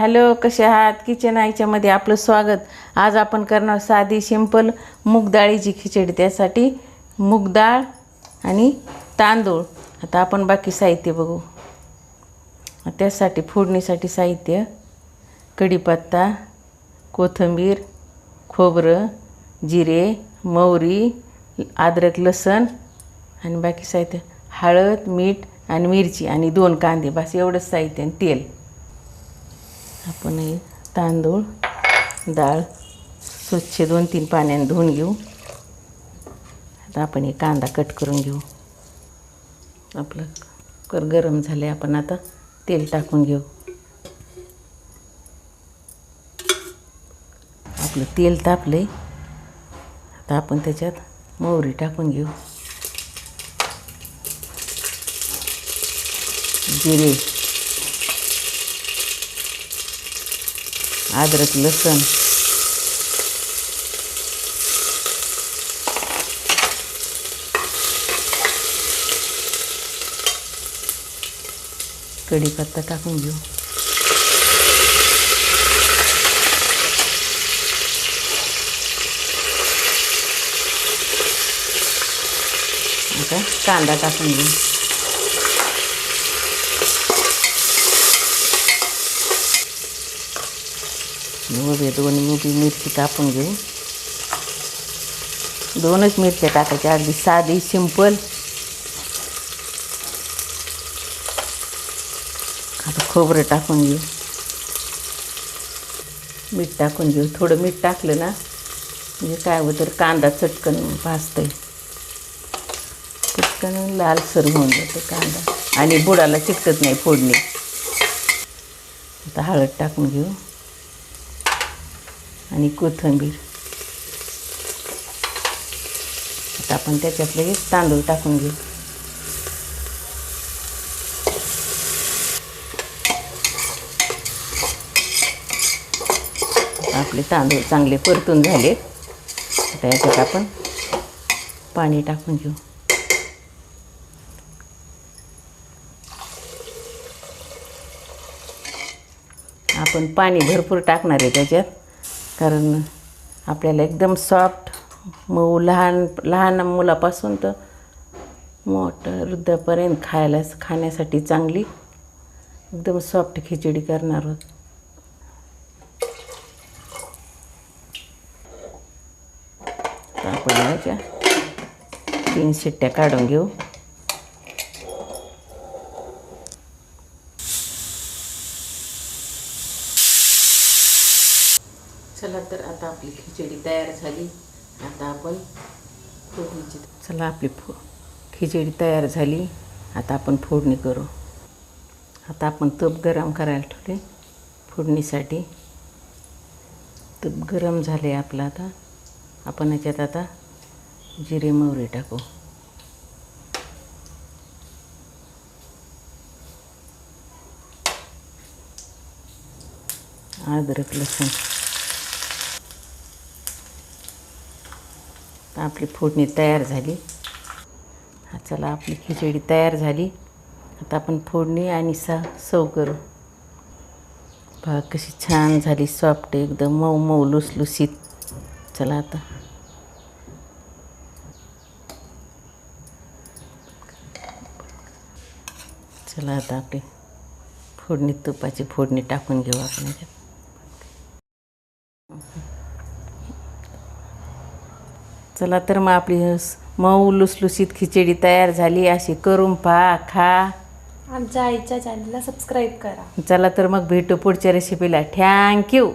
Hello कसे आहात? Kitchen आईच्यामध्ये आपलं स्वागत. आज आपण करणार साधी सिंपल मूग डाळीची खिचडी. त्यासाठी मूग डाळ आणि तांदूळ. आता आपण बाकी साहित्य बघू. त्यासाठी फोडणीसाठी साहित्य कढीपत्ता कोथिंबीर खोबरं जिरे मोहरी अद्रक लसण आणि बाकी साहित्य. हळद मीठ आणि मिरची आणि दोन कांदे. बस एवढंच साहित्य आणि तेल. आपण हे तांदूळ डाळ स्वच्छ दोन तीन पाण्याने धुवून घेऊ. आता आपण हे कांदा कट करून घेऊ. आपलं कर गरम झाले आपण आता तेल टाकून घेऊ. आपलं तेल तापले आता आपण त्याच्यात मोहरी टाकून घेऊ. जिरे. अद्रक लसण कढीपत्ता टाकून घेऊ आता कांदा टाकून घेऊ उभे दोन उभी मिरची कापून घेऊ. दोनच मिरच्या टाकायच्या अगदी साधी सिंपल आता खोबरं टाकून घेऊ. मीठ टाकून घेऊ. थोडं मीठ टाकलं ना म्हणजे काय होतं कांदा चटकन भाजतंय. चटकन लालसर होऊन जातं कांदा. आणि बुडाला चिकटत नाही फोडणी. आता हळद टाकून घेऊ. आणि कोथिंबीर. आता आपण त्याच्यात लगेच तांदूळ टाकून घेऊ. आपले तांदूळ चांगले परतून झाले आता याच्यात आपण पाणी टाकून घेऊ. आपण पाणी भरपूर टाकणार आहे त्याच्यात. कारण आपल्याला एकदम सॉफ्ट मऊ लहान लहान मुलापासून तर मोठं वृद्धापर्यंत खायला खाण्यासाठी चांगली एकदम सॉफ्ट खिचडी करणार आहोत. आपण याच्या तीन शिट्ट्या काढून घेऊ. चला तर आता आपली खिचडी तयार झाली. आता आपण फोडणीची चला आपली फो खिचडी तयार झाली. आता आपण फोडणी करू. आता आपण तूप गरम करायला ठेवले फोडणीसाठी. तूप गरम झाले आपलं आता. आपण याच्यात आता जिरे मोहरी टाकू. अद्रक लसूण. आपली फोडणी तयार झाली. हा चला आपली खिचडी तयार झाली. आता आपण फोडणी आणि सा सव करू. बघा कशी छान झाली सॉफ्ट एकदम मऊ मऊ लुसलुसीत चला आता. चला आता आपली फोडणी तुपाची फोडणी टाकून घेऊ आपण चला तर मग आपली मऊ लुसलुसीत खिचडी तयार झाली. अशी करून पहा खा. आमच्या आईच्या चॅनलला सबस्क्राईब करा. चला तर मग भेटू पुढच्या रेसिपीला थँक्यू